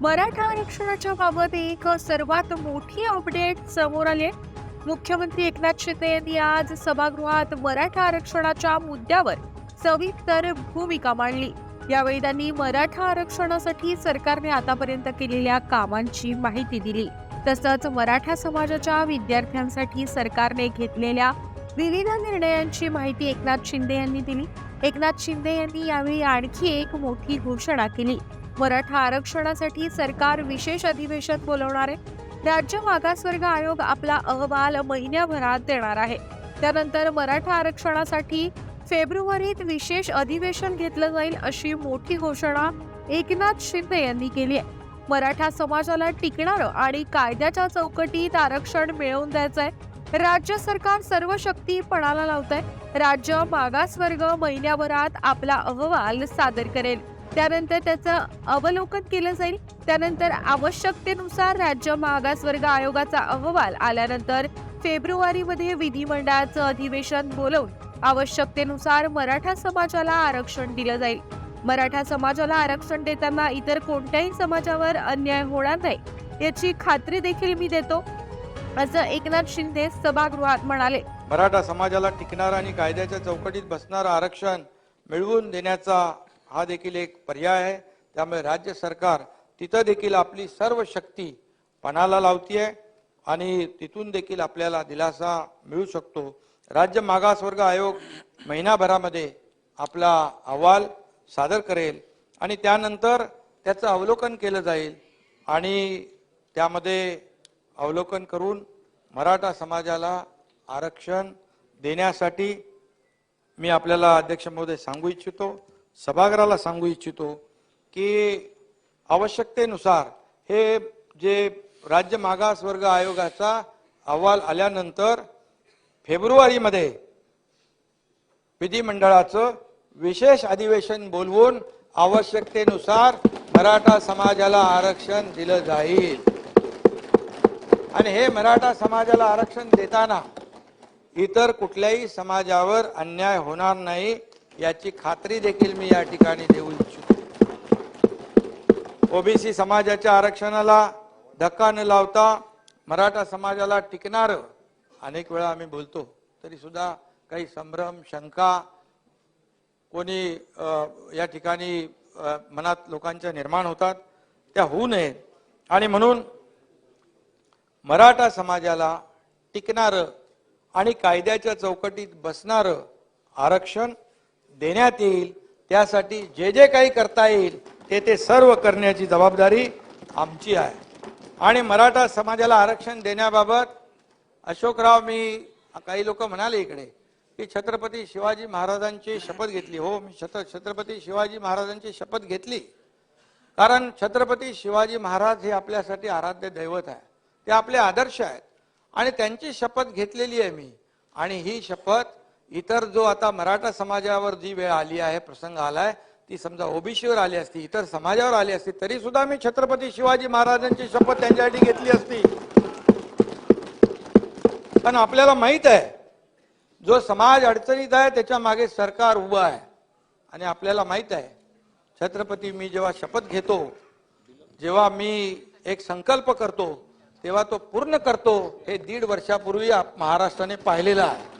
मराठा आरक्षणाच्या बाबत एक सर्वात मोठी अपडेट समोर आली मुख्यमंत्री एकनाथ शिंदे यांनी आज सभागृहात मराठा आरक्षणाच्या मुद्द्यावर सविस्तर भूमिका मांडली. यावेळी त्यांनी मराठा आरक्षणासाठी सरकारने आतापर्यंत केलेल्या कामांची माहिती दिली. तसंच मराठा समाजाच्या विद्यार्थ्यांसाठी सरकारने घेतलेल्या विविध निर्णयांची माहिती एकनाथ शिंदे यांनी दिली. एकनाथ शिंदे यांनी यावेळी आणखी एक मोठी घोषणा केली. मराठा आरक्षणासाठी सरकार विशेष अधिवेशन बोलवणार आहे. राज्य मागासवर्ग आयोग आपला अहवाल महिन्याभरात देणार आहे. त्यानंतर मराठा आरक्षणासाठी फेब्रुवारीत विशेष अधिवेशन घेतलं जाईल अशी मोठी घोषणा एकनाथ शिंदे यांनी केली आहे. मराठा समाजाला टिकणारं आणि कायद्याच्या चौकटीत आरक्षण मिळवून द्यायचंय. राज्य सरकार सर्व शक्ती पणाला लावत आहे राज्य मागासवर्ग महिन्याभरात आपला अहवाल सादर करेल. त्यानंतर त्याचं अवलोकन केलं जाईल. त्यानंतर आवश्यकतेनुसार राज्य मागासवर्ग आयोगाचा अहवाल आल्यानंतर फेब्रुवारीमध्ये विधिमंडळाचं अधिवेशन बोलवून आवश्यकतेनुसार मराठा समाजाला आरक्षण दिलं जाईल. मराठा समाजाला आरक्षण देताना इतर कोणत्याही समाजावर अन्याय होणार नाही याची खात्री देखील मी देतो असं एकनाथ शिंदे सभागृहात म्हणाले. मराठा समाजाला टिकणारं आणि कायद्याच्या चौकटीत बसणारं आरक्षण मिळवून देण्याचा हा देखील एक पर्याय आहे. त्यामुळे राज्य सरकार तिथं देखील आपली सर्व शक्ती पणाला लावतीये आणि तिथून देखील आपल्याला दिलासा मिळू शकतो. राज्य मागासवर्ग आयोग महिनाभरामध्ये आपला अहवाल सादर करेल आणि त्यानंतर त्याचं अवलोकन केलं जाईल आणि त्यामध्ये अवलोकन करून मराठा समाजाला आरक्षण देण्यासाठी मी आपल्याला अध्यक्ष महोदय सांगू इच्छितो. सभागृहाला सांगू इच्छितो की आवश्यकतेनुसार हे जे राज्य मागासवर्ग आयोगाचा अहवाल आल्यानंतर फेब्रुवारीमध्ये विधिमंडळाचं विशेष अधिवेशन बोलवून आवश्यकतेनुसार मराठा समाजाला आरक्षण दिलं जाईल. आणि हे मराठा समाजाला आरक्षण देताना इतर कुठल्याही समाजावर अन्याय होणार नाही. याची खात्री देखील मी या ठिकाणी देऊ इच्छितो. ओबीसी समाजाच्या आरक्षणाला धक्का न लावता मराठा समाजाला टिकणार अनेक वेळा आम्ही बोलतो तरी सुद्धा काही संभ्रम शंका कोणी या ठिकाणी मनात लोकांच्या निर्माण होतात त्या होऊ नयेत. आणि म्हणून मराठा समाजाला टिकणारं आणि कायद्याच्या चौकटीत बसणारं आरक्षण देण्यात येईल त्यासाठी जे जे काही करता येईल ते ते सर्व करण्याची जबाबदारी आमची आहे. आणि मराठा समाजाला आरक्षण देण्याबाबत अशोकराव मी काही लोक म्हणाले इकडे की छत्रपती शिवाजी महाराजांची शपथ घेतली. हो मी छत्र छत्रपती शिवाजी महाराजांची शपथ घेतली. कारण छत्रपती शिवाजी महाराज हे आपल्यासाठी आराध्य दैवत आहे. ते आपले आदर्श आहेत. आणि त्यांची शपथ घेतलेली आहे मी. आणि ही शपथ इतर जो आता मराठा समाजावर जी वेळ आली आहे प्रसंग आलाय ती समजा ओबीसीवर आली असती इतर समाजावर आली असती तरी सुद्धा मी छत्रपती शिवाजी महाराजांची शपथ त्यांच्यासाठी घेतली असती. पण आपल्याला माहीत आहे जो समाज अडचणीत आहे त्याच्यामागे सरकार उभं आहे. आणि आपल्याला माहीत आहे छत्रपती मी जेव्हा शपथ घेतो जेव्हा मी एक संकल्प करतो तेव्हा तो पूर्ण करतो हे दीड वर्षापूर्वी महाराष्ट्राने पाहिलेलं आहे.